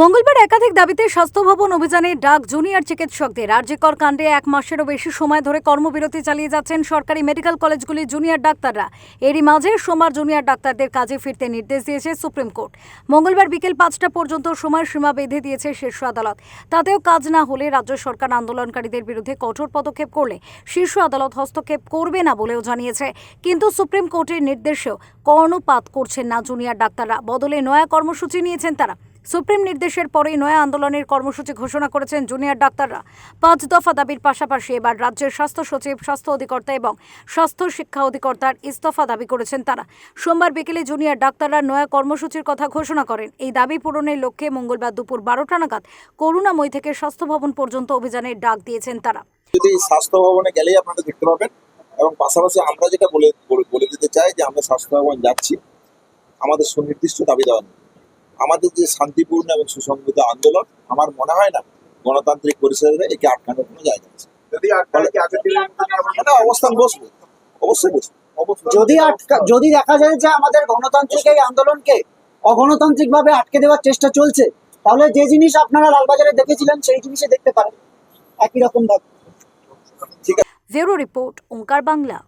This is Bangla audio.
মঙ্গলবার একাধিক দাবিতে স্বাস্থ্য ভবন অভিযানে ডাক জুনিয়র চিকিৎসকদের। রাজ্যকর কাণ্ডে এক মাসেরও বেশি সময় ধরে কর্মবিরতি চালিয়ে যাচ্ছেন সরকারি মেডিকেল কলেজগুলির জুনিয়র ডাক্তাররা। এরই মাঝে সোমবার জুনিয়র ডাক্তারদের কাজে ফিরতে নির্দেশ দিয়েছে সুপ্রিম কোর্ট। মঙ্গলবার বিকেল পাঁচটা পর্যন্ত সময়সীমা বেঁধে দিয়েছে শীর্ষ আদালত। তাতেও কাজ না হলে রাজ্য সরকার আন্দোলনকারীদের বিরুদ্ধে কঠোর পদক্ষেপ করলে শীর্ষ আদালত হস্তক্ষেপ করবে না বলেও জানিয়েছে। কিন্তু সুপ্রিম কোর্টের নির্দেশেও কর্ণপাত করছেন না জুনিয়র ডাক্তাররা। বদলে নয়া কর্মসূচি নিয়েছেন তারা। সুপ্রিম নির্দেশের পরেই নয়া আন্দোলনের কর্মসূচি ঘোষণা করেছেন জুনিয়র ডাক্তাররা। পাঁচ দফা দাবির পাশাপাশি এবার রাজ্যের স্বাস্থ্য সচিব, স্বাস্থ্য অধিকর্তা এবং স্বাস্থ্য শিক্ষা অধিকর্তার ইস্তফা দাবি করেছেন তারা। সোমবার বিকেলে জুনিয়র ডাক্তাররা নয়া কর্মসূচির কথা ঘোষণা করেন। এই দাবি পূরণের লক্ষ্যে মঙ্গলবার দুপুর বারোটা নাগাদ করুণাময় থেকে স্বাস্থ্য ভবন পর্যন্ত অভিযানের ডাক দিয়েছেন তারা। যদি স্বাস্থ্য ভবনে গেলেই দেখতে পাবেন এবং পাশাপাশি আমরা যেটা বলে বলে- দিতে চাই যে আমরা স্বাস্থ্য ভবন যাচ্ছি, আমাদের সুনির্দিষ্ট দাবি দেওয়া আমাদের যে শান্তিপূর্ণ এবং সুসংগত আন্দোলন আমার মনে হয় না গণতান্ত্রিক পরিষদে একে আটকানোর কোনো জায়গা আছে। অবস্থান বসবে। অবশ্যই বসবে। যদি আটকা যদি দেখা যায় যে আমাদের গণতান্ত্রিক এই আন্দোলনকে অগণতান্ত্রিক ভাবে আটকে দেওয়ার চেষ্টা চলছে তাহলে যে জিনিস আপনারা লালবাজারে দেখেছিলেন সেই জিনিসে দেখতে পারেন। একই রকম ভাবে। Bureau report Onkar Bangla.